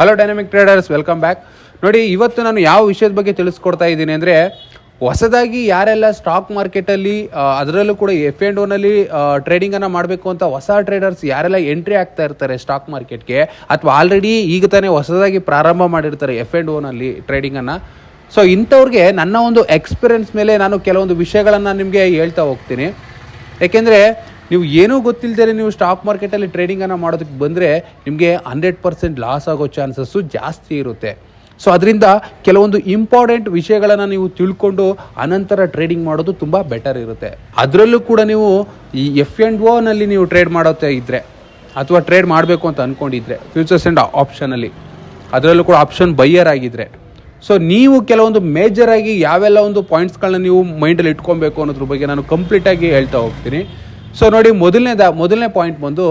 Hello dynamic traders welcome back ನೋಡಿ, ಇವತ್ತು ನಾನು ಯಾವ ವಿಷಯದ ಬಗ್ಗೆ ತಿಳಿಸ್ಕೊಡ್ತಾ ಇದ್ದೀನಿ ಅಂದರೆ, ಹೊಸದಾಗಿ ಯಾರೆಲ್ಲ ಸ್ಟಾಕ್ ಮಾರ್ಕೆಟಲ್ಲಿ ಅದರಲ್ಲೂ ಕೂಡ ಎಫ್ ಎಂಡ್ ಓನಲ್ಲಿ ಟ್ರೇಡಿಂಗನ್ನು ಮಾಡಬೇಕು ಅಂತ ಹೊಸ ಟ್ರೇಡರ್ಸ್ ಯಾರೆಲ್ಲ ಎಂಟ್ರಿ ಆಗ್ತಾ ಇರ್ತಾರೆ ಸ್ಟಾಕ್ ಮಾರ್ಕೆಟ್ಗೆ ಅಥವಾ ಆಲ್ರೆಡಿ ಈಗ ತಾನೇ ಹೊಸದಾಗಿ ಪ್ರಾರಂಭ ಮಾಡಿರ್ತಾರೆ ಎಫ್ ಆ್ಯಂಡ್ ಓನಲ್ಲಿ ಟ್ರೇಡಿಂಗನ್ನು ಸೊ ಇಂಥವ್ರಿಗೆ ನನ್ನ ಒಂದು ಎಕ್ಸ್ಪೀರಿಯನ್ಸ್ ಮೇಲೆ ನಾನು ಕೆಲವೊಂದು ವಿಷಯಗಳನ್ನು ನಿಮಗೆ ಹೇಳ್ತಾ ಹೋಗ್ತೀನಿ. ಯಾಕೆಂದರೆ ನೀವು ಏನೂ ಗೊತ್ತಿಲ್ಲದೆ ನೀವು ಸ್ಟಾಕ್ ಮಾರ್ಕೆಟಲ್ಲಿ ಟ್ರೇಡಿಂಗನ್ನು ಮಾಡೋದಕ್ಕೆ ಬಂದರೆ ನಿಮಗೆ ಹಂಡ್ರೆಡ್ ಪರ್ಸೆಂಟ್ ಲಾಸ್ ಆಗೋ ಚಾನ್ಸಸ್ಸು ಜಾಸ್ತಿ ಇರುತ್ತೆ. ಸೊ ಅದರಿಂದ ಕೆಲವೊಂದು ಇಂಪಾರ್ಟೆಂಟ್ ವಿಷಯಗಳನ್ನು ನೀವು ತಿಳ್ಕೊಂಡು ಅನಂತರ ಟ್ರೇಡಿಂಗ್ ಮಾಡೋದು ತುಂಬ ಬೆಟರ್ ಇರುತ್ತೆ. ಅದರಲ್ಲೂ ಕೂಡ ನೀವು ಈ ಎಫ್ ಎಂಡ್ ಓನಲ್ಲಿ ನೀವು ಟ್ರೇಡ್ ಮಾಡೋತ್ತೆ ಇದ್ದರೆ ಅಥವಾ ಟ್ರೇಡ್ ಮಾಡಬೇಕು ಅಂತ ಅಂದ್ಕೊಂಡಿದ್ರೆ ಫ್ಯೂಚರ್ಸ್ ಆ್ಯಂಡ್ ಆಪ್ಷನಲ್ಲಿ ಅದರಲ್ಲೂ ಕೂಡ ಆಪ್ಷನ್ ಬೈಯರ್ ಆಗಿದ್ದರೆ ಸೊ ನೀವು ಕೆಲವೊಂದು ಮೇಜರ್ ಆಗಿ ಯಾವೆಲ್ಲ ಒಂದು ಪಾಯಿಂಟ್ಸ್ಗಳನ್ನ ನೀವು ಮೈಂಡಲ್ಲಿ ಇಟ್ಕೊಬೇಕು ಅನ್ನೋದ್ರ ಬಗ್ಗೆ ನಾನು ಕಂಪ್ಲೀಟಾಗಿ ಹೇಳ್ತಾ ಹೋಗ್ತೀನಿ. ಸೊ ನೋಡಿ, ಮೊದಲನೇದ, ಮೊದಲನೇ ಪಾಯಿಂಟ್ ಬಂದು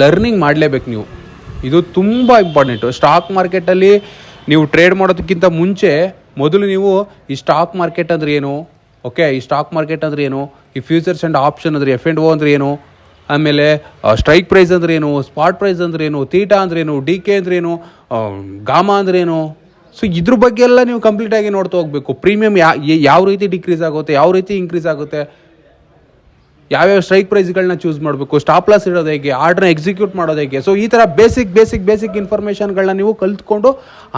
ಲರ್ನಿಂಗ್ ಮಾಡಲೇಬೇಕು ನೀವು. ಇದು ತುಂಬ ಇಂಪಾರ್ಟೆಂಟು ಸ್ಟಾಕ್ ಮಾರ್ಕೆಟಲ್ಲಿ ನೀವು ಟ್ರೇಡ್ ಮಾಡೋದಕ್ಕಿಂತ ಮುಂಚೆ ಮೊದಲು ನೀವು ಈ ಸ್ಟಾಕ್ ಮಾರ್ಕೆಟ್ ಅಂದ್ರೆ ಏನು? ಓಕೆ ಈ ಸ್ಟಾಕ್ ಮಾರ್ಕೆಟ್ ಅಂದ್ರೆ ಏನು? ಈ ಫ್ಯೂಚರ್ಸ್ ಆ್ಯಂಡ್ ಆಪ್ಷನ್ ಅಂದರೆ ಎಫ್ ಎಂಡ್ ಓ ಅಂದ್ರೆ ಏನು? ಆಮೇಲೆ ಸ್ಟ್ರೈಕ್ ಪ್ರೈಸ್ ಅಂದ್ರೆ ಏನು? ಸ್ಪಾಟ್ ಪ್ರೈಸ್ ಅಂದ್ರೆ ಏನು? ತೀಟಾ ಏನು? ಡಿ ಕೆ ಅಂದ್ರೆ ಏನು? ಗಾಮಾ ಅಂದ್ರೆ ಏನು? ಸೊ ಇದ್ರ ಬಗ್ಗೆ ಎಲ್ಲ ನೀವು ಕಂಪ್ಲೀಟಾಗಿ ನೋಡ್ತಾ ಹೋಗ್ಬೇಕು. ಪ್ರೀಮಿಯಮ್ ಯಾ, ಯಾವ ರೀತಿ ಡಿಕ್ರೀಸ್ ಆಗುತ್ತೆ, ಯಾವ ರೀತಿ ಇನ್ಕ್ರೀಸ್ ಆಗುತ್ತೆ? ಯಾವ್ಯಾವ ಸ್ಟ್ರೈಕ್ ಪ್ರೈಸ್ಗಳನ್ನ ಚೂಸ್ ಮಾಡಬೇಕು ಸ್ಟಾಪ್ ಲಾಸ್ ಇಡೋದು ಹೇಗೆ ಆರ್ಡ್ರನ್ನ ಎಕ್ಸಿಕ್ಯೂಟ್ ಮಾಡೋದು ಹೇಗೆ. ಸೊ ಈ ಥರ ಬೇಸಿಕ್ ಬೇಸಿಕ್ ಬೇಸಿಕ್ ಇನ್ಫಾರ್ಮೇಷನ್ಗಳನ್ನ ನೀವು ಕಲ್ತ್ಕೊಂಡು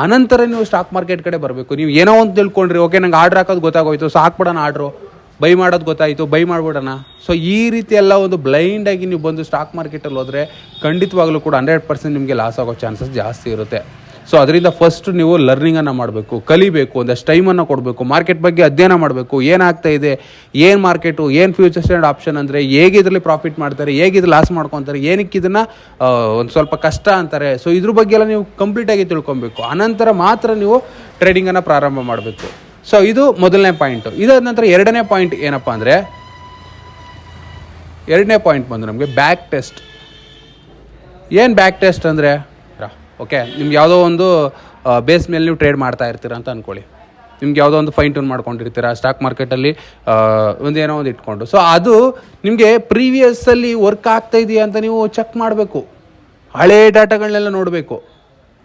ಅನಂತರ ನೀವು ಸ್ಟಾಕ್ ಮಾರ್ಕೆಟ್ ಕಡೆ ಬರಬೇಕು. ನೀವು ಏನೋ ಒಂದು ತಿಳ್ಕೊಂಡ್ರಿ ಓಕೆ ನಂಗೆ ಆರ್ಡ್ರ್ ಹಾಕೋದು ಗೊತ್ತಾಗೋಯ್ತು ಸೊ ಹಾಕ್ಬಿಡೋಣ ಆರ್ಡ್ರು ಬೈ ಮಾಡೋದು ಗೊತ್ತಾಯಿತು, ಬೈ ಮಾಡಿಬಿಡೋಣ. ಸೊ ಈ ರೀತಿ ಎಲ್ಲ ಒಂದು ಬ್ಲೈಂಡಾಗಿ ನೀವು ಬಂದು ಸ್ಟಾಕ್ ಮಾರ್ಕೆಟಲ್ಲಿ ಹೋದರೆ ಖಂಡಿತವಾಗ್ಲೂ ಕೂಡ ಹಂಡ್ರೆಡ್ ಪರ್ಸೆಂಟ್ ನಿಮಗೆ ಲಾಸ್ ಆಗೋ ಚಾನ್ಸಸ್ ಜಾಸ್ತಿ ಇರುತ್ತೆ. ಸೊ ಅದರಿಂದ ಫಸ್ಟ್ ನೀವು ಲರ್ನಿಂಗನ್ನು ಮಾಡಬೇಕು, ಕಲಿಬೇಕು, ಒಂದಷ್ಟು ಟೈಮನ್ನು ಕೊಡಬೇಕು ಮಾರ್ಕೆಟ್ ಬಗ್ಗೆ ಅಧ್ಯಯನ ಮಾಡಬೇಕು, ಏನಾಗ್ತಾ ಇದೆ, ಏನು ಮಾರ್ಕೆಟು ಏನು ಫ್ಯೂಚರ್ಸ್ ಆ್ಯಂಡ್ ಆಪ್ಷನ್ ಅಂದರೆ, ಹೇಗೆ ಇದರಲ್ಲಿ ಪ್ರಾಫಿಟ್ ಮಾಡ್ತಾರೆ, ಹೇಗೆ ಇದು ಲಾಸ್ ಮಾಡ್ಕೊತಾರೆ, ಏನಕ್ಕೆ ಇದನ್ನು ಒಂದು ಸ್ವಲ್ಪ ಕಷ್ಟ ಅಂತಾರೆ. ಸೊ ಇದ್ರ ಬಗ್ಗೆ ಎಲ್ಲ ನೀವು ಕಂಪ್ಲೀಟಾಗಿ ತಿಳ್ಕೊಬೇಕು. ಅನಂತರ ಮಾತ್ರ ನೀವು ಟ್ರೇಡಿಂಗನ್ನು ಪ್ರಾರಂಭ ಮಾಡಬೇಕು. ಸೊ ಇದು ಮೊದಲನೇ ಪಾಯಿಂಟು ಇದಾದ ನಂತರ ಎರಡನೇ ಪಾಯಿಂಟ್ ಏನಪ್ಪ ಅಂದರೆ, ಎರಡನೇ ಪಾಯಿಂಟ್ ಬಂದು ನಮಗೆ ಬ್ಯಾಕ್ ಟೆಸ್ಟ್ ಏನು ಬ್ಯಾಕ್ ಟೆಸ್ಟ್ ಅಂದರೆ ಓಕೆ, ನಿಮ್ಗೆ ಯಾವುದೋ ಒಂದು ಬೇಸ್ ಮೇಲೆ ನೀವು ಟ್ರೇಡ್ ಮಾಡ್ತಾ ಇರ್ತೀರ ಅಂತ ಅಂದ್ಕೊಳ್ಳಿ ನಿಮ್ಗೆ ಯಾವುದೋ ಒಂದು ಫೈನ್ ಟ್ಯೂನ್ ಮಾಡ್ಕೊಂಡಿರ್ತೀರ ಸ್ಟಾಕ್ ಮಾರ್ಕೆಟಲ್ಲಿ ಒಂದೇನೋ ಒಂದು ಇಟ್ಕೊಂಡು. ಸೊ ಅದು ನಿಮಗೆ ಪ್ರೀವಿಯಸ್ಸಲ್ಲಿ ವರ್ಕ್ ಆಗ್ತಾ ಇದೆಯಾ ಅಂತ ನೀವು ಚೆಕ್ ಮಾಡಬೇಕು. ಹಳೆ ಡಾಟಾಗಳನ್ನೆಲ್ಲ ನೋಡಬೇಕು.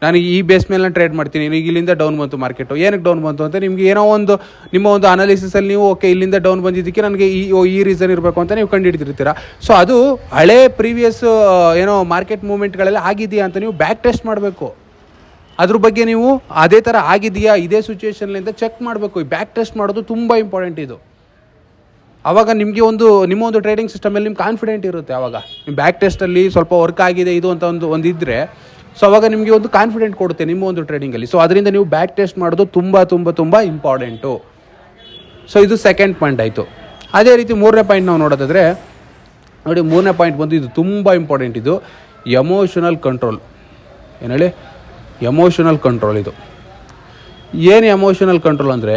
ನಾನು ಈ ಬೇಸ್ ಮೇಲೆ ಟ್ರೇಡ್ ಮಾಡ್ತೀನಿ ಈಗ ಇಲ್ಲಿಂದ ಡೌನ್ ಬಂತು ಮಾರ್ಕೆಟು ಏನಕ್ಕೆ ಡೌನ್ ಬಂತು ಅಂತ ನಿಮ್ಗೆ ಏನೋ ಒಂದು, ನಿಮ್ಮ ಒಂದು ಅನಾಲಿಸಿಸಲ್ಲಿ ನೀವು ಓಕೆ ಇಲ್ಲಿಂದ ಡೌನ್ ಬಂದಿದ್ದಕ್ಕೆ ನನಗೆ ಈ ಈ ರೀಸನ್ ಇರಬೇಕು ಅಂತ ನೀವು ಕಂಡುಹಿಡಿದಿರ್ತೀರ? ಸೊ ಅದು ಹಳೆ ಪ್ರೀವಿಯಸ್ ಏನೋ ಮಾರ್ಕೆಟ್ ಮೂಮೆಂಟ್ಗಳೆಲ್ಲ ಆಗಿದೆಯಾ ಅಂತ ನೀವು ಬ್ಯಾಕ್ ಟೆಸ್ಟ್ ಮಾಡಬೇಕು. ಅದ್ರ ಬಗ್ಗೆ ನೀವು ಅದೇ ಥರ ಆಗಿದೆಯಾ, ಇದೇ ಸಿಚುವೇಶನ್ಲಿಂದ ಚೆಕ್ ಮಾಡಬೇಕು. ಈ ಬ್ಯಾಕ್ ಟೆಸ್ಟ್ ಮಾಡೋದು ತುಂಬ ಇಂಪಾರ್ಟೆಂಟ್ ಇದು. ಆವಾಗ ನಿಮಗೆ ಒಂದು, ನಿಮ್ಮ ಒಂದು ಟ್ರೇಡಿಂಗ್ ಸಿಸ್ಟಮಲ್ಲಿ ನಿಮ್ಗೆ ಕಾನ್ಫಿಡೆಂಟ್ ಇರುತ್ತೆ ಆವಾಗ ನಿಮ್ಮ ಬ್ಯಾಕ್ ಟೆಸ್ಟಲ್ಲಿ ಸ್ವಲ್ಪ ವರ್ಕ್ ಆಗಿದೆ, ಇದು ಅಂತ ಒಂದು ಒಂದು ಇದ್ದರೆ ಸೊ ಅವಾಗ ನಿಮಗೆ ಒಂದು ಕಾನ್ಫಿಡೆಂಟ್ ಕೊಡುತ್ತೆ ನಿಮ್ಮ ಒಂದು ಟ್ರೇಡಿಂಗಲ್ಲಿ ಸೊ ಅದರಿಂದ ನೀವು ಬ್ಯಾಕ್ ಟೆಸ್ಟ್ ಮಾಡೋದು ತುಂಬ ತುಂಬ ತುಂಬ ಇಂಪಾರ್ಟೆಂಟು ಸೊ ಇದು ಸೆಕೆಂಡ್ ಪಾಯಿಂಟ್ ಆಯಿತು. ಅದೇ ರೀತಿ ಮೂರನೇ ಪಾಯಿಂಟ್ ನಾವು ನೋಡೋದಾದರೆ, ನೋಡಿ ಮೂರನೇ ಪಾಯಿಂಟ್ ಬಂದು ಇದು ತುಂಬ ಇಂಪಾರ್ಟೆಂಟ್ ಇದು. ಎಮೋಷನಲ್ ಕಂಟ್ರೋಲ್ ಏನು ಹೇಳಿ? ಎಮೋಷನಲ್ ಕಂಟ್ರೋಲ್ ಇದು. ಏನು ಎಮೋಷನಲ್ ಕಂಟ್ರೋಲ್ ಅಂದರೆ,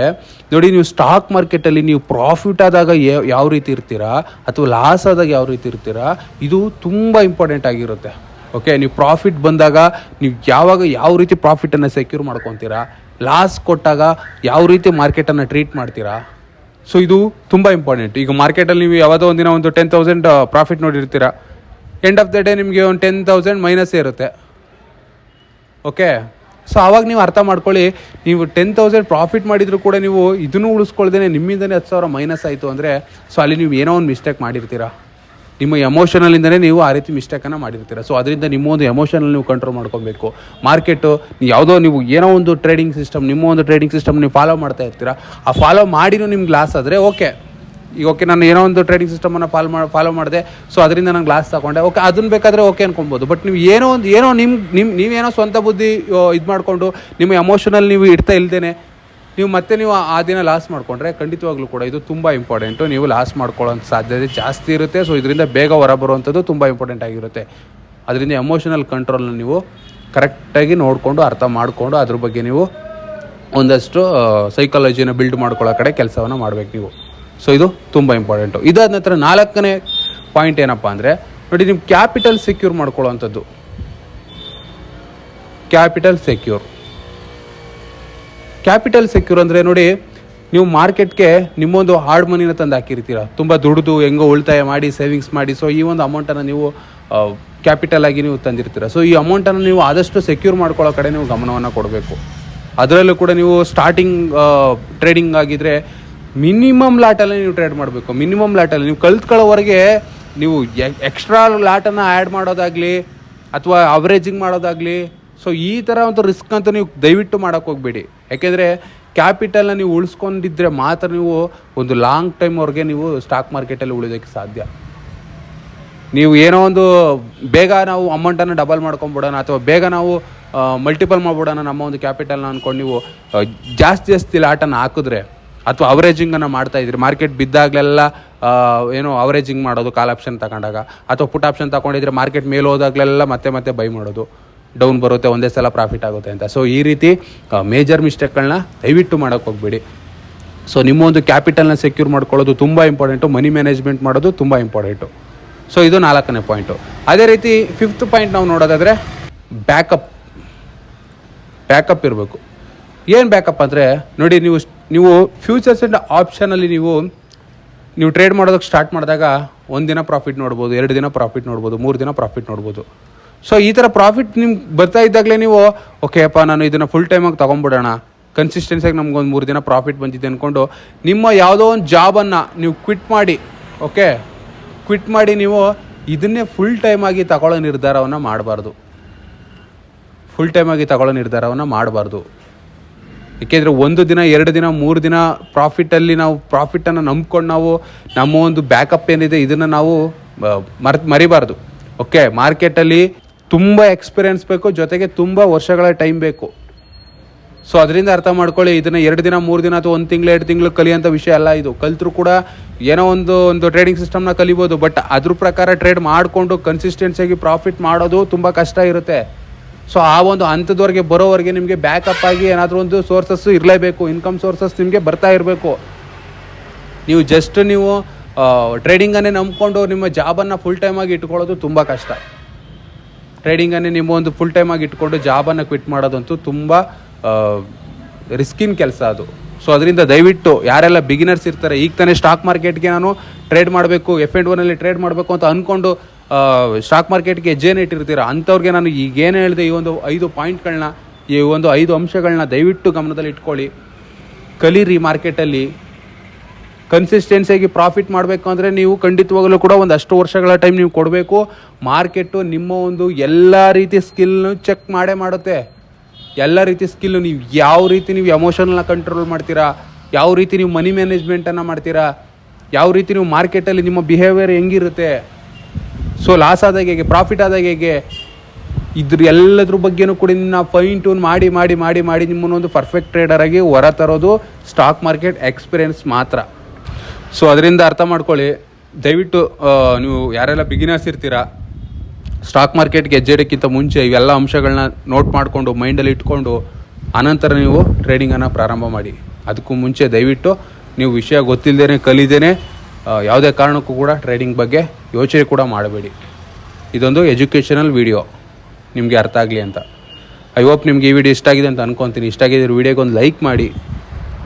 ನೋಡಿ ನೀವು ಸ್ಟಾಕ್ ಮಾರ್ಕೆಟಲ್ಲಿ ನೀವು ಪ್ರಾಫಿಟ್ ಆದಾಗ ಯಾವ ರೀತಿ ಇರ್ತೀರಾ, ಅಥವಾ ಲಾಸ್ ಆದಾಗ ಯಾವ ರೀತಿ ಇರ್ತೀರಾ, ಇದು ತುಂಬ ಇಂಪಾರ್ಟೆಂಟ್ ಆಗಿರುತ್ತೆ. ಓಕೆ ನೀವು ಪ್ರಾಫಿಟ್ ಬಂದಾಗ ನೀವು ಯಾವಾಗ ಯಾವ ರೀತಿ ಪ್ರಾಫಿಟನ್ನು ಸೆಕ್ಯೂರ್ ಮಾಡ್ಕೊತೀರಾ? ಲಾಸ್ ಕೊಟ್ಟಾಗ ಯಾವ ರೀತಿ ಮಾರ್ಕೆಟನ್ನು ಟ್ರೀಟ್ ಮಾಡ್ತೀರಾ? ಸೊ ಇದು ತುಂಬ ಇಂಪಾರ್ಟೆಂಟ್ ಈಗ ಮಾರ್ಕೆಟಲ್ಲಿ ನೀವು ಯಾವುದೋ ಒಂದಿನ ಒಂದು ಟೆನ್ ತೌಸಂಡ್ ಪ್ರಾಫಿಟ್ ನೋಡಿರ್ತೀರಾ. ಎಂಡ್ ಆಫ್ ದ ಡೇ ನಿಮಗೆ ಒಂದು ಟೆನ್ ತೌಸಂಡ್ ಮೈನಸ್ ಇರುತ್ತೆ. ಓಕೆ ಸೊ ಆವಾಗ ನೀವು ಅರ್ಥ ಮಾಡ್ಕೊಳ್ಳಿ, ನೀವು ಟೆನ್ ತೌಸಂಡ್ ಪ್ರಾಫಿಟ್ ಮಾಡಿದರೂ ಕೂಡ ನೀವು ಇದನ್ನು ಉಳಿಸ್ಕೊಳ್ದೇ ನಿಮ್ಮಿಂದನೇ ಹತ್ತು ಸಾವಿರ ಮೈನಸ್ ಆಯಿತು ಅಂದರೆ ಸೊ ಅಲ್ಲಿ ನೀವು ಏನೋ ಒಂದು ಮಿಸ್ಟೇಕ್ ಮಾಡಿರ್ತೀರಾ. ನಿಮ್ಮ ಎಮೋಷನಲಿಂದನೇ ನೀವು ಆ ರೀತಿ ಮಿಸ್ಟೇಕನ್ನು ಮಾಡಿರ್ತೀರ. ಸೊ ಅದರಿಂದ ನಿಮ್ಮ ಒಂದು ಎಮೋಷನಲ್ ನೀವು ಕಂಟ್ರೋಲ್ ಮಾಡ್ಕೊಬೇಕು. ಮಾರ್ಕೆಟು ಯಾವುದೋ ನೀವು ಏನೋ ಒಂದು ಟ್ರೇಡಿಂಗ್ ಸಿಸ್ಟಮ್ ನಿಮ್ಮ ಒಂದು ಟ್ರೇಡಿಂಗ್ ಸಿಸ್ಟಮ್ ನೀವು ಫಾಲೋ ಮಾಡ್ತಾ ಇರ್ತೀರಾ. ಆ ಫಾಲೋ ಮಾಡಿನೂ ನಿಮ್ಗೆ ಲಾಸ್ ಆದರೆ ಓಕೆ ಈಗ ಓಕೆ ನಾನು ಏನೋ ಒಂದು ಟ್ರೇಡಿಂಗ್ ಸಿಸ್ಟಮನ್ನು ಫಾಲೋ ಮಾಡಿ ಫಾಲೋ ಮಾಡಿದೆ ಸೊ ಅದರಿಂದ ನಾನು ಗ್ಲಾಸ್ ತಗೊಂಡೆ. ಓಕೆ ಅದನ್ನ ಬೇಕಾದರೆ ಓಕೆ ಅನ್ಕೊಬೋದು. ಬಟ್ ನೀವು ಏನೋ ಒಂದು, ಏನೋ ನಿಮ್ಮ ನಿಮ್ಮ ನೀವೇನೋ ಸ್ವಂತ ಬುದ್ಧಿ ಇದು ಮಾಡಿಕೊಂಡು ನಿಮ್ಮ ಎಮೋಷನಲ್ ನೀವು ಇಡ್ತಾ ಇಲ್ದೇನೆ ನೀವು ಮತ್ತೆ ನೀವು ಆ- ದಿನ ಲಾಸ್ ಮಾಡಿಕೊಂಡ್ರೆ ಖಂಡಿತವಾಗ್ಲೂ ಕೂಡ ಇದು ತುಂಬ ಇಂಪಾರ್ಟೆಂಟು ನೀವು ಲಾಸ್ ಮಾಡ್ಕೊಳ್ಳೋ ಸಾಧ್ಯತೆ ಜಾಸ್ತಿ ಇರುತ್ತೆ. ಸೊ ಇದರಿಂದ ಬೇಗ ಹೊರಬರುವಂಥದ್ದು ತುಂಬ ಇಂಪಾರ್ಟೆಂಟ್ ಆಗಿರುತ್ತೆ. ಅದರಿಂದ ಎಮೋಷನಲ್ ಕಂಟ್ರೋಲ್ನ ನೀವು ಕರೆಕ್ಟಾಗಿ ನೋಡಿಕೊಂಡು, ಅರ್ಥ ಮಾಡಿಕೊಂಡು, ಅದ್ರ ಬಗ್ಗೆ ನೀವು ಒಂದಷ್ಟು ಸೈಕಾಲಜಿನ ಬಿಲ್ಡ್ ಮಾಡ್ಕೊಳ್ಳೋ ಕಡೆ ಕೆಲಸವನ್ನು ಮಾಡಬೇಕು ನೀವು. ಸೊ ಇದು ತುಂಬ ಇಂಪಾರ್ಟೆಂಟು ಇದಾದ ನಂತರ ನಾಲ್ಕನೇ ಪಾಯಿಂಟ್ ಏನಪ್ಪ ಅಂದರೆ, ನೋಡಿ ನಿಮ್ಮ ಕ್ಯಾಪಿಟಲ್ ಸೆಕ್ಯೂರ್ ಮಾಡ್ಕೊಳ್ಳೋವಂಥದ್ದು ಕ್ಯಾಪಿಟಲ್ ಸೆಕ್ಯೂರ್ ಕ್ಯಾಪಿಟಲ್ ಸೆಕ್ಯೂರ್ ಅಂದರೆ ನೋಡಿ, ನೀವು ಮಾರ್ಕೆಟ್ಗೆ ನಿಮ್ಮೊಂದು ಹಾರ್ಡ್ ಮನಿನ ತಂದು ಹಾಕಿರ್ತೀರ. ತುಂಬ ದುಡಿದು ಹೆಂಗೋ ಉಳಿತಾಯ ಮಾಡಿ ಸೇವಿಂಗ್ಸ್ ಮಾಡಿ ಸೊ ಈ ಒಂದು ಅಮೌಂಟನ್ನು ನೀವು ಕ್ಯಾಪಿಟಲ್ ಆಗಿ ನೀವು ತಂದಿರ್ತೀರ. ಸೊ ಈ ಅಮೌಂಟನ್ನು ನೀವು ಆದಷ್ಟು ಸೆಕ್ಯೂರ್ ಮಾಡ್ಕೊಳ್ಳೋ ಕಡೆ ನೀವು ಗಮನವನ್ನು ಕೊಡಬೇಕು. ಅದರಲ್ಲೂ ಕೂಡ ನೀವು ಸ್ಟಾರ್ಟಿಂಗ್ ಟ್ರೇಡಿಂಗ್ ಆಗಿದ್ರೆ ಮಿನಿಮಮ್ ಲಾಟಲ್ಲಿ ನೀವು ಟ್ರೇಡ್ ಮಾಡಬೇಕು. ಮಿನಿಮಮ್ ಲಾಟಲ್ಲಿ ನೀವು ಕಲ್ತ್ಕೊಳ್ಳೋವರೆಗೆ ನೀವು ಎಕ್ಸ್ಟ್ರಾ ಲಾಟನ್ನು ಆ್ಯಡ್ ಮಾಡೋದಾಗಲಿ, ಅಥವಾ ಅವರೇಜಿಂಗ್ ಮಾಡೋದಾಗಲಿ ಸೊ ಈ ಥರ ಒಂದು ರಿಸ್ಕ್ ಅಂತ ನೀವು ದಯವಿಟ್ಟು ಮಾಡೋಕ್ಕೆ ಹೋಗಬೇಡಿ. ಯಾಕೆಂದರೆ ಕ್ಯಾಪಿಟಲ್ನ ನೀವು ಉಳಿಸ್ಕೊಂಡಿದ್ರೆ ಮಾತ್ರ ನೀವು ಒಂದು ಲಾಂಗ್ ಟೈಮ್ವರೆಗೆ ನೀವು ಸ್ಟಾಕ್ ಮಾರ್ಕೆಟಲ್ಲಿ ಉಳಿಯೋದಕ್ಕೆ ಸಾಧ್ಯ. ನೀವು ಏನೋ ಒಂದು ಬೇಗ ನಾವು ಅಮೌಂಟನ್ನು ಡಬಲ್ ಮಾಡ್ಕೊಂಬಿಡೋಣ ಅಥವಾ ಬೇಗ ನಾವು ಮಲ್ಟಿಪಲ್ ಮಾಡ್ಬಿಡೋಣ ನಮ್ಮ ಒಂದು ಕ್ಯಾಪಿಟಲ್ನ ಅಂದ್ಕೊಂಡು ನೀವು ಜಾಸ್ತಿ ಜಾಸ್ತಿ ಲಾಟನ್ನು ಹಾಕಿದ್ರೆ ಅಥವಾ ಅವರೇಜಿಂಗನ್ನು ಮಾಡ್ತಾ ಇದ್ರಿ ಮಾರ್ಕೆಟ್ ಬಿದ್ದಾಗಲೆಲ್ಲ ಏನೋ ಅವರೇಜಿಂಗ್ ಮಾಡೋದು ಕಾಲ್ ಆಪ್ಷನ್ ತಗೊಂಡಾಗ ಅಥವಾ ಪುಟ್ ಆಪ್ಷನ್ ತಗೊಂಡಿದ್ರೆ ಮಾರ್ಕೆಟ್ ಮೇಲೆ ಹೋದಾಗಲೆಲ್ಲ ಮತ್ತೆ ಮತ್ತೆ ಬೈ ಮಾಡೋದು. ಡೌನ್ ಬರುತ್ತೆ, ಒಂದೇ ಸಲ ಪ್ರಾಫಿಟ್ ಆಗುತ್ತೆ ಅಂತ. ಸೊ ಈ ರೀತಿ ಮೇಜರ್ ಮಿಸ್ಟೇಕ್ಗಳನ್ನ ದಯವಿಟ್ಟು ಮಾಡೋಕೆ ಹೋಗ್ಬೇಡಿ. ಸೊ ನಿಮ್ಮ ಒಂದು ಕ್ಯಾಪಿಟಲ್ನ ಸೆಕ್ಯೂರ್ ಮಾಡ್ಕೊಳ್ಳೋದು ತುಂಬ ಇಂಪಾರ್ಟೆಂಟು ಮನಿ ಮ್ಯಾನೇಜ್ಮೆಂಟ್ ಮಾಡೋದು ತುಂಬ ಇಂಪಾರ್ಟೆಂಟು ಸೊ ಇದು ನಾಲ್ಕನೇ ಪಾಯಿಂಟು ಅದೇ ರೀತಿ ಫಿಫ್ತ್ ಪಾಯಿಂಟ್ ನಾವು ನೋಡೋದಾದರೆ ಬ್ಯಾಕಪ್ ಬ್ಯಾಕಪ್ ಇರಬೇಕು. ಏನು ಬ್ಯಾಕಪ್ ಅಂದರೆ, ನೋಡಿ, ನೀವು ನೀವು ಫ್ಯೂಚರ್ಸ್ ಆ್ಯಂಡ್ ಆಪ್ಷನಲ್ಲಿ ನೀವು ನೀವು ಟ್ರೇಡ್ ಮಾಡೋದಕ್ಕೆ ಸ್ಟಾರ್ಟ್ ಮಾಡಿದಾಗ ಒಂದು ದಿನ ಪ್ರಾಫಿಟ್ ನೋಡ್ಬೋದು, ಎರಡು ದಿನ ಪ್ರಾಫಿಟ್ ನೋಡ್ಬೋದು, ಮೂರು ದಿನ ಪ್ರಾಫಿಟ್ ನೋಡ್ಬೋದು. ಸೊ ಈ ಥರ ಪ್ರಾಫಿಟ್ ನಿಮ್ಗೆ ಬರ್ತಾ ಇದ್ದಾಗಲೇ ನೀವು ಓಕೆ ಅಪ್ಪ, ನಾನು ಇದನ್ನು ಫುಲ್ ಟೈಮಾಗಿ ತೊಗೊಂಬಿಡೋಣ. ಕನ್ಸಿಸ್ಟೆನ್ಸಿಯಾಗಿ ನಮ್ಗೊಂದು ಮೂರು ದಿನ ಪ್ರಾಫಿಟ್ ಬಂದಿದೆ ಅಂದ್ಕೊಂಡು ನಿಮ್ಮ ಯಾವುದೋ ಒಂದು ಜಾಬನ್ನು ನೀವು ಕ್ವಿಟ್ ಮಾಡಿ ಓಕೆ ಕ್ವಿಟ್ ಮಾಡಿ ನೀವು ಇದನ್ನೇ ಫುಲ್ ಟೈಮಾಗಿ ತಗೊಳ್ಳೋ ನಿರ್ಧಾರವನ್ನು ಮಾಡಬಾರ್ದು. ಫುಲ್ ಟೈಮಾಗಿ ತಗೊಳ್ಳೋ ನಿರ್ಧಾರವನ್ನು ಮಾಡಬಾರ್ದು. ಏಕೆಂದರೆ ಒಂದು ದಿನ, ಎರಡು ದಿನ, ಮೂರು ದಿನ ಪ್ರಾಫಿಟಲ್ಲಿ ನಾವು ಪ್ರಾಫಿಟನ್ನು ನಂಬ್ಕೊಂಡು ನಾವು ನಮ್ಮ ಒಂದು ಬ್ಯಾಕಪ್ ಏನಿದೆ ಇದನ್ನು ನಾವು ಮರ್, ಮರಿಬಾರ್ದು. ಓಕೆ ಮಾರ್ಕೆಟಲ್ಲಿ ತುಂಬ ಎಕ್ಸ್ಪೀರಿಯನ್ಸ್ ಬೇಕು, ಜೊತೆಗೆ ತುಂಬ ವರ್ಷಗಳ ಟೈಮ್ ಬೇಕು. ಸೊ ಅದರಿಂದ ಅರ್ಥ ಮಾಡ್ಕೊಳ್ಳಿ, ಇದನ್ನು ಎರಡು ದಿನ, ಮೂರು ದಿನ ಅಥವಾ ಒಂದು ತಿಂಗಳು, ಎರಡು ತಿಂಗಳು ಕಲಿಯೋಂಥ ವಿಷಯ ಅಲ್ಲ ಇದು. ಕಲಿತರೂ ಕೂಡ ಏನೋ ಒಂದು ಒಂದು ಟ್ರೇಡಿಂಗ್ ಸಿಸ್ಟಮ್ನ ಕಲಿಬೋದು ಬಟ್ ಅದ್ರ ಪ್ರಕಾರ ಟ್ರೇಡ್ ಮಾಡಿಕೊಂಡು ಕನ್ಸಿಸ್ಟೆನ್ಸಿಯಾಗಿ ಪ್ರಾಫಿಟ್ ಮಾಡೋದು ತುಂಬ ಕಷ್ಟ ಇರುತ್ತೆ. ಸೊ ಆ ಒಂದು ಹಂತದವರೆಗೆ ಬರೋವರೆಗೆ ನಿಮಗೆ ಬ್ಯಾಕಪ್ ಆಗಿ ಏನಾದರೂ ಒಂದು ಸೋರ್ಸಸ್ ಇರಲೇಬೇಕು ಇನ್ಕಮ್ ಸೋರ್ಸಸ್ ನಿಮಗೆ ಬರ್ತಾ ಇರಬೇಕು. ನೀವು ಜಸ್ಟ್ ನೀವು ಟ್ರೇಡಿಂಗನ್ನೇ ನಂಬ್ಕೊಂಡು ನಿಮ್ಮ ಜಾಬನ್ನು ಫುಲ್ ಟೈಮಾಗಿ ಇಟ್ಕೊಳ್ಳೋದು ತುಂಬ ಕಷ್ಟ. ಟ್ರೇಡಿಂಗನ್ನೇ ನಿಮ್ಮ ಒಂದು ಫುಲ್ ಟೈಮ್ ಆಗಿ ಇಟ್ಕೊಂಡು ಜಾಬನ್ನು ಕ್ವಿಟ್ ಮಾಡೋದಂತೂ ತುಂಬ ರಿಸ್ಕಿನ ಕೆಲಸ ಅದು. ಸೊ ಅದರಿಂದ ದಯವಿಟ್ಟು ಯಾರೆಲ್ಲ ಬಿಗಿನರ್ಸ್ ಇರ್ತಾರೆ, ಈಗ ತಾನೇ ಸ್ಟಾಕ್ ಮಾರ್ಕೆಟ್ಗೆ ನಾನು ಟ್ರೇಡ್ ಮಾಡಬೇಕು ಎಫ್ ಎಂಡ್ ಒನಲ್ಲಿ ಟ್ರೇಡ್ ಮಾಡಬೇಕು ಅಂತ ಅಂದ್ಕೊಂಡು ಸ್ಟಾಕ್ ಮಾರ್ಕೆಟ್ಗೆ ಹೆಜ್ಜೆನೇ ಇಟ್ಟಿರ್ತೀರ? ಅಂಥವ್ರಿಗೆ ನಾನು ಈಗೇನು ಹೇಳಿದೆ, ಈ ಒಂದು ಐದು ಪಾಯಿಂಟ್ಗಳನ್ನ ಈ ಒಂದು ಐದು ಅಂಶಗಳನ್ನ ದಯವಿಟ್ಟು ಗಮನದಲ್ಲಿ ಇಟ್ಕೊಳ್ಳಿ. ಕಲೀರಿ ಮಾರ್ಕೆಟಲ್ಲಿ ಕನ್ಸಿಸ್ಟೆನ್ಸಿಯಾಗಿ ಪ್ರಾಫಿಟ್ ಮಾಡಬೇಕು ಅಂದರೆ ನೀವು ಖಂಡಿತವಾಗಲೂ ಕೂಡ ಒಂದು ಅಷ್ಟು ವರ್ಷಗಳ ಟೈಮ್ ನೀವು ಕೊಡಬೇಕು. ಮಾರ್ಕೆಟು ನಿಮ್ಮ ಒಂದು ಎಲ್ಲ ರೀತಿ ಸ್ಕಿಲ್ನು ಚೆಕ್ ಮಾಡೇ ಮಾಡುತ್ತೆ. ಎಲ್ಲ ರೀತಿ ಸ್ಕಿಲ್ಲು ನೀವು ಯಾವ ರೀತಿ ನೀವು ಎಮೋಷನಲ್ನ ಕಂಟ್ರೋಲ್ ಮಾಡ್ತೀರಾ? ಯಾವ ರೀತಿ ನೀವು ಮನಿ ಮ್ಯಾನೇಜ್ಮೆಂಟನ್ನು ಮಾಡ್ತೀರಾ? ಯಾವ ರೀತಿ ನೀವು ಮಾರ್ಕೆಟಲ್ಲಿ ನಿಮ್ಮ ಬಿಹೇವಿಯರ್ ಹೆಂಗಿರುತ್ತೆ? ಸೊ ಲಾಸ್ ಆದಾಗ ಹೇಗೆ ಪ್ರಾಫಿಟ್ ಆದಾಗ ಹೇಗೆ? ಇದ್ರ ಎಲ್ಲದ್ರ ಬಗ್ಗೆನೂ ಕೂಡ ನಿನ್ನ ಫೈನ್ ಟ್ಯೂನ್ ಮಾಡಿ ಮಾಡಿ ಮಾಡಿ ಮಾಡಿ ನಿಮ್ಮನ್ನೊಂದು ಪರ್ಫೆಕ್ಟ್ ಟ್ರೇಡರ್ ಆಗಿ ಹೊರ ತರೋದು ಸ್ಟಾಕ್ ಮಾರ್ಕೆಟ್ ಎಕ್ಸ್ಪೀರಿಯನ್ಸ್ ಮಾತ್ರ. ಸೊ ಅದರಿಂದ ಅರ್ಥ ಮಾಡ್ಕೊಳ್ಳಿ. ದಯವಿಟ್ಟು ನೀವು ಯಾರೆಲ್ಲ ಬಿಗಿನರ್ಸ್ ಇರ್ತೀರಾ ಸ್ಟಾಕ್ ಮಾರ್ಕೆಟ್ಗೆ ಹೆಜ್ಜೆ ಇಡೋಕ್ಕಿಂತ ಮುಂಚೆ ಇವೆಲ್ಲ ಅಂಶಗಳನ್ನ ನೋಟ್ ಮಾಡಿಕೊಂಡು ಮೈಂಡಲ್ಲಿ ಇಟ್ಕೊಂಡು, ಅನಂತರ ನೀವು ಟ್ರೇಡಿಂಗನ್ನು ಪ್ರಾರಂಭ ಮಾಡಿ. ಅದಕ್ಕೂ ಮುಂಚೆ ದಯವಿಟ್ಟು, ನೀವು ವಿಷಯ ಗೊತ್ತಿಲ್ಲದೇ ಕಲಿದೇನೆ ಯಾವುದೇ ಕಾರಣಕ್ಕೂ ಕೂಡ ಟ್ರೇಡಿಂಗ್ ಬಗ್ಗೆ ಯೋಚನೆ ಕೂಡ ಮಾಡಬೇಡಿ. ಇದೊಂದು ಎಜುಕೇಷನಲ್ ವಿಡಿಯೋ ನಿಮಗೆ ಅರ್ಥ ಆಗಲಿ ಅಂತ. ಐ ಹೋಪ್ ನಿಮಗೆ ಈ ವಿಡಿಯೋ ಇಷ್ಟ ಆಗಿದೆ ಅಂತ ಅನ್ಕೊತೀನಿ. ಇಷ್ಟ ಆಗಿದ್ರೆ ವಿಡಿಯೋಗೆ ಒಂದು ಲೈಕ್ ಮಾಡಿ.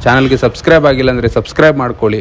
ಚಾನಲ್ಗೆ ಸಬ್ಸ್ಕ್ರೈಬ್ ಆಗಿಲ್ಲ ಅಂದರೆ ಸಬ್ಸ್ಕ್ರೈಬ್ ಮಾಡ್ಕೊಳ್ಳಿ.